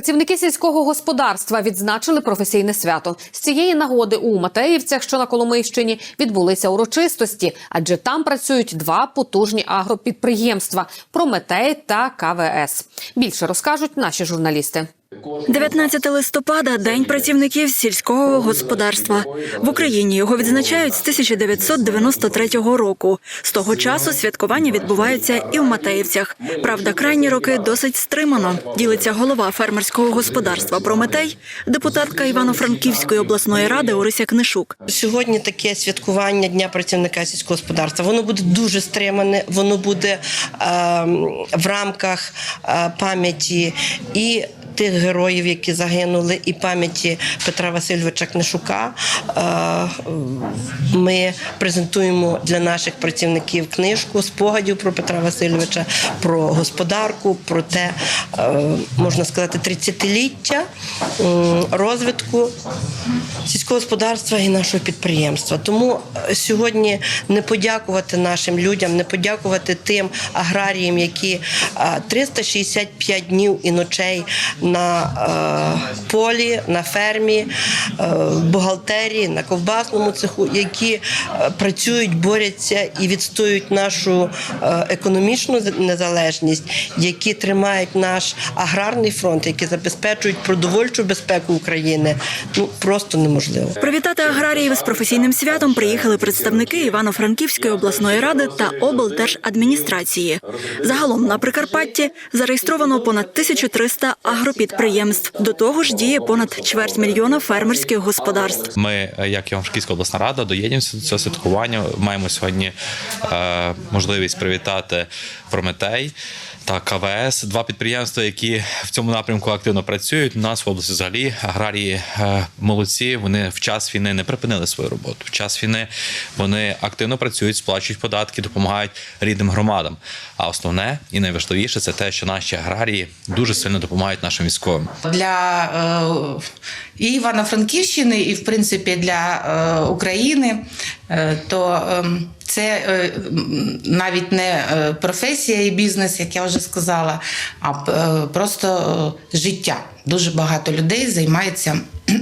Працівники сільського господарства відзначили професійне свято. З цієї нагоди у Матеївцях, що на Коломийщині, відбулися урочистості, адже там працюють два потужні агропідприємства Прометей та КВС. Більше розкажуть наші журналісти. 19 листопада день працівників сільського господарства в Україні. Його відзначають з 1993 року. З того часу святкування відбуваються і в Матеївцях. Правда, крайні роки досить стримано. Ділиться голова фермерського господарства Прометей, депутатка Івано-Франківської обласної ради Орися Книшук. Сьогодні таке святкування Дня працівника сільського господарства. Воно буде дуже стримане, воно буде е, в рамках е, пам'яті і. Тих героїв, які загинули, і пам'яті Петра Васильовича Книшука, е, ми презентуємо для наших працівників книжку спогадів про Петра Васильовича, про господарку, про те, е, можна сказати, 30-ліття розвитку сільського господарства і нашого підприємства. Тому е, сьогодні не подякувати нашим людям, не подякувати тим аграріям, які е, 365 днів і ночей на е, полі, на фермі, е, бухгалтерії, на ковбасному цеху, які е, працюють, борються і відстоюють нашу е, економічну незалежність, які тримають наш аграрний фронт, які забезпечують продовольчу безпеку України. Ну просто неможливо. Привітати аграріїв з професійним святом приїхали представники Івано-Франківської обласної ради та облдержадміністрації. Загалом на Прикарпатті зареєстровано понад 1300 агропідприємств. До того ж діє понад чверть мільйона фермерських господарств. Ми, як Івано-Франківська обласна рада, доєднуємося до цього святкування. Маємо сьогодні е, можливість привітати Прометей та КВС, два підприємства, які в цьому напрямку активно працюють. У нас в області взагалі аграрії е, молодці. Вони в час війни не припинили свою роботу. В час війни вони активно працюють, сплачують податки, допомагають рідним громадам. А основне і найважливіше це те, що наші аграрії дуже сильно допомагають нашим військовим. для е, і Івано-Франківщини, і в принципі для е, України, е, то е, це навіть не професія і бізнес, як я вже сказала, а просто життя. Дуже багато людей займається.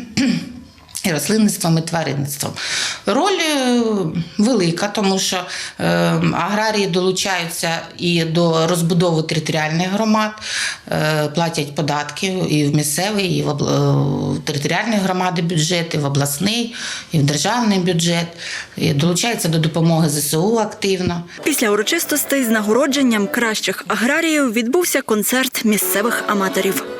Рослинництвом і тваринництвом. Роль велика, тому що е, аграрії долучаються і до розбудови територіальних громад, е, платять податки і в місцевий, і в територіальні громади бюджет, і в обласний, і в державний бюджет, і долучаються до допомоги ЗСУ активно. Після урочистостей з нагородженням кращих аграріїв відбувся концерт місцевих аматорів.